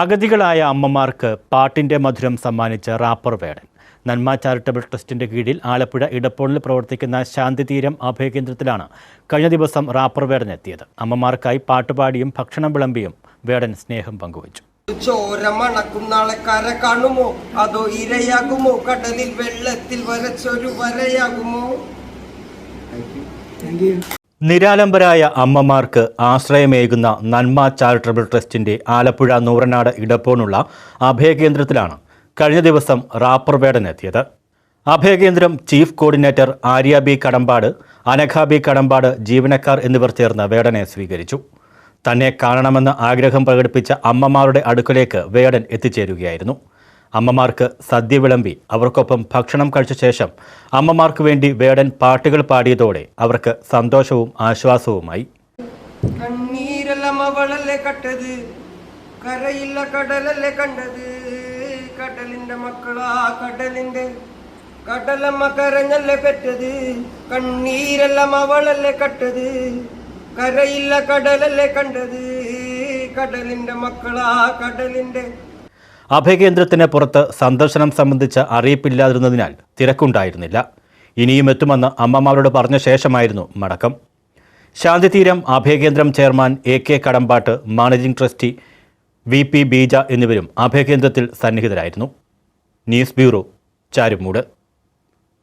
അഗതികളായ അമ്മമാർക്ക് പാട്ടിന്റെ മധുരം സമ്മാനിച്ച റാപ്പർ വേടൻ. നന്മ ചാരിറ്റബിൾ ട്രസ്റ്റിന്റെ കീഴിൽ ആലപ്പുഴ ഇടപ്പോളിൽ പ്രവർത്തിക്കുന്ന ശാന്തിതീരം അഭയകേന്ദ്രത്തിലാണ് കഴിഞ്ഞ ദിവസം റാപ്പർ വേടൻ എത്തിയത്. അമ്മമാർക്കായി പാട്ടുപാടിയും ഭക്ഷണം വിളമ്പിയും വേടൻ സ്നേഹം പങ്കുവച്ചു. ചോരമണക്കും നാളെ കര കാണുമോ? അതോ ഇരയാകുമോ? കടലിൽ വെള്ളത്തിൽ വരച്ചൊരു വരയാകുമോ? നിരാലംബരായ അമ്മമാർക്ക് ആശ്രയമേകുന്ന നന്മ ചാരിറ്റബിൾ ട്രസ്റ്റിന്റെ ആലപ്പുഴ നൂറനാട് ഇടപ്പോണുള്ള അഭയകേന്ദ്രത്തിലാണ് കഴിഞ്ഞ ദിവസം റാപ്പർ വേടനെത്തിയത് അഭയകേന്ദ്രം chief coordinator Arya B Kadampad Anagha B Kadampad ജീവനക്കാർ എന്നിവർ ചേർന്ന് വേടനെ സ്വീകരിച്ചു. തന്നെ കാണണമെന്ന് ആഗ്രഹം പ്രകടിപ്പിച്ച അമ്മമാരുടെ അടുക്കലേക്ക് വേടൻ എത്തിച്ചേരുകയായിരുന്നു. അമ്മമാർക്ക് സദ്യ വിളമ്പി അവർക്കൊപ്പം ഭക്ഷണം കഴിച്ച ശേഷം അമ്മമാർക്ക് വേണ്ടി വേടൻ പാട്ടുകൾ പാടിയതോടെ അവർക്ക് സന്തോഷവും ആശ്വാസവുമായി. കണ്ണീരെല്ലാം കരയില്ല കടലല്ലേ കണ്ടത്? കടലിന്റെ മക്കളാ കടലിന്റെ കടലമ്മ കരഞ്ഞല്ലേ പെറ്റത്? കണ്ണീരെല്ലാം അവളല്ലേ കട്ടത് കരയില്ല കടലല്ലേ കണ്ടത്? കടലിന്റെ മക്കളാ കടലിന്റെ അഭയകേന്ദ്രത്തിന് പുറത്ത് സന്ദർശനം സംബന്ധിച്ച അറിയിപ്പില്ലാതിരുന്നതിനാൽ തിരക്കുണ്ടായിരുന്നില്ല. ഇനിയും എത്തുമെന്ന് അമ്മമാരോട് പറഞ്ഞ ശേഷമായിരുന്നു മടക്കം. Shanthitheeram അഭയകേന്ദ്രം chairman A K Kadampattu managing trustee V P Beeja എന്നിവരും അഭയകേന്ദ്രത്തിൽ സന്നിഹിതരായിരുന്നു. News bureau Charummood.